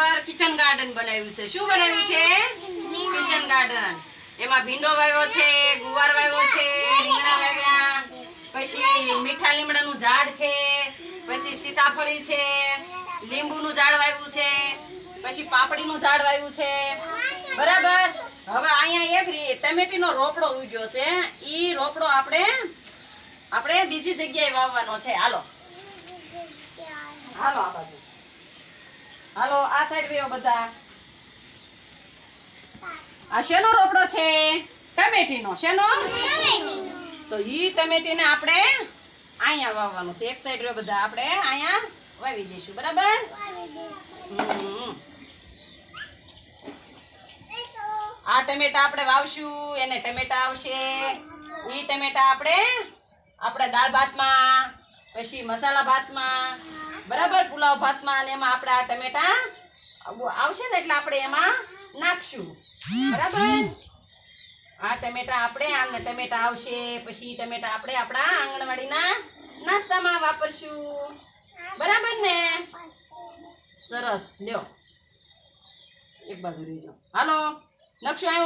ઉપર kitchen garden બનાવ્યું છે. શું બનાવ્યું છે? કિચન ગાર્ડન એમાં ભીંડો વાવ્યો છે, ગુવાર વાવ્યો છે, રીંગણા વાવ્યા, પછી મીઠા લીમડાનું ઝાડ છે, પછી સીતાફળી છે, લીંબુનું ઝાડ વાવ્યું છે, પછી પાપડીનું ઝાડ વાવ્યું છે. બરાબર? હવે અહીંયા એક ટમેટીનો રોપડો ઉગ્યો છે. ઈ રોપડો આપણે આપણે બીજી જગ્યાએ વાવવાનો છે. હાલો આ બાજુ હાલો, આ સાઈડ વેયો બધા. આ શેનો રોપડો છે? ટમેટીનો. શેનો? તો ઈ ટમેટીને આપણે અહીંયા વાવવાનું છે. એક સાઈડ રહ્યો બધા. આપણે અહીંયા વાવી દઈશું. બરાબર? આ ટમેટા આપણે વાવશું. એને ટમેટા આવશે. ઈ ટમેટા આપણે આપણે દાળ ભાતમાં, પછી મસાલા ભાતમાં બરાબર? પુલાવ ભાતમાં અને એમાં આપણે આ ટમેટા આવશે ને એટલે આપણે એમાં નાખશું. બરાબર? આ ટમેટા આપણે, આને ટમેટા આવશે, પછી ટમેટા આપણે આપણા આંગણવાડીના નાસ્તામાં વાપરશું. બરાબર ને? સરસ. લ્યો. એક બાજુ રહેજો હાલો. નકશો આવ્યો.